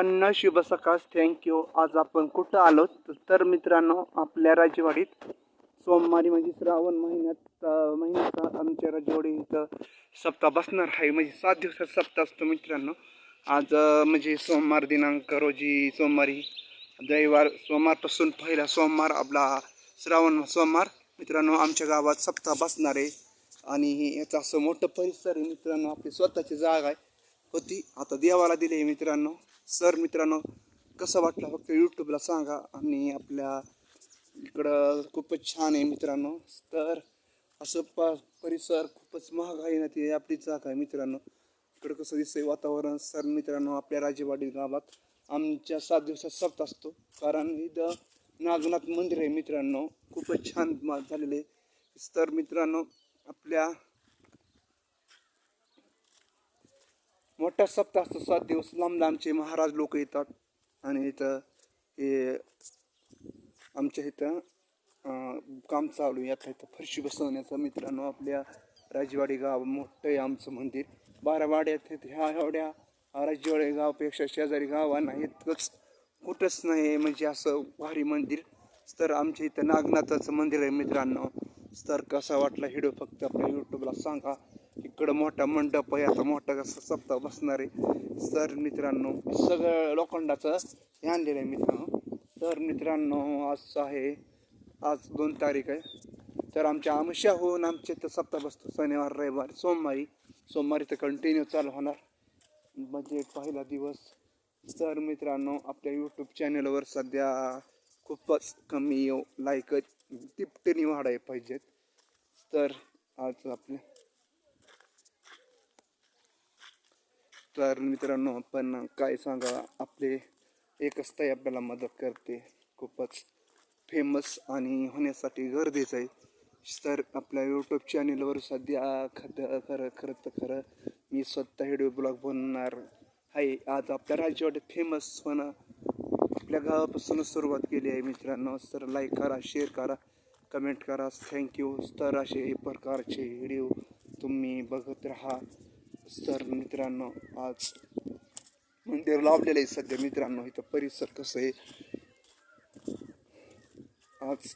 अन्न शुभ सकाळ थँक्यू आज आपण कुठं आलो तर मित्रांनो आपल्या राजवाडीत सोमवारी म्हणजे श्रावण महिन्यात महिन्यात महिन्याचा आमच्या राजवाडी इथं सप्ताह बसणार आहे. म्हणजे सात दिवसाचा सप्ताह असतो मित्रांनो. आज म्हणजे सोमवार दिनांक रोजी सोमवारी दैवार सोमवारपासून पहिला सोमवार आपला श्रावण सोमवार. मित्रांनो आमच्या गावात सप्ताह बसणार आहे. आणि याचा असं मोठं परिसर आहे मित्रांनो. आपली स्वतःची जागा आहे. होती. आता देवाला दिली आहे मित्रांनो. सर मित्रांनो कसं वाटलं फक्त यूट्यूबला सांगा आणि आपल्या इकडं खूपच छान आहे मित्रांनो. तर असं प परिसर खूपच महाग आहे ना ती आपली जागा आहे मित्रांनो. इकडं कसं दिसतंय वातावरण. सर मित्रांनो आपल्या राजेवाडी गावात आमच्या सात दिवसात सप्त असतो. कारण इथं नागनाथ मंदिर आहे मित्रांनो. खूपच छान झालेले झालेलं आहे. तर मित्रांनो आपल्या मोठा सप्ताह असतो सात दिवस लांब लांबचे महाराज लोक येतात. आणि इथं हे आमच्या इथं काम चालू आहे. इथं फरशी बसवण्याचं मित्रांनो आपल्या राजवाडी गाव मोठं आहे आमचं मंदिर. बारावाड्यात ह्या एवढ्या राजवाडी गावापेक्षा शेजारी गावांना इतकंच कुठंच नाही म्हणजे असं भारी मंदिर. तर आमच्या इथं नागनाथाचं मंदिर आहे मित्रांनो. तर कसा वाटला व्हिडिओ फक्त आपल्या यूट्यूबला सांगा. इकडं मोठा मंडप आहे आता मोठा कसा सप्ताह बसणार आहे. तर मित्रांनो सगळं लोखंडाचं हे आणलेलं आहे मित्रांनो. तर मित्रांनो आज आहे आज दोन तारीख आहे. तर आमच्या आमशा होऊन आमच्या इथं सप्ताह बसतो. शनिवार रविवार सोमवारी. सोमवारी तर कंटिन्यू चालू होणार. म्हणजे पहिला दिवस. तर मित्रांनो आपल्या यूट्यूब चॅनलवर सध्या खूपच कमी लाईक तिपटीने वाढाय पाहिजेत. तर आज आपले तर मित्रांनो पण काय सांगा आपले एकच ताई आपल्याला मदत करते. खूपच फेमस आणि होण्यासाठी गरजेचं आहे. तर आपल्या यूट्यूब चॅनेलवर सध्या खरं खरं खरं तर खरं मी स्वतः व्हिडिओ ब्लॉग बनवणार आहे. आज आपल्या राज्यावाडीत फेमस होणं आपल्या गावापासूनच सुरुवात केली आहे मित्रांनो. तर लाईक करा शेअर करा कमेंट करा. थँक्यू तर असे प्रकारचे व्हिडिओ तुम्ही बघत राहा. तर मित्रांनो आज मंदिर लावलेलं आहे सध्या मित्रांनो. इथं परिसर कसं आहे? आज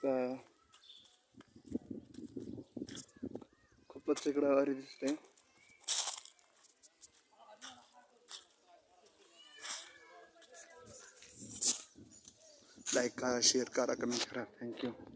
खूपच इकडं अरे दिसतंय. लाईक करा शेअर करा कमेंट करा. थँक्यू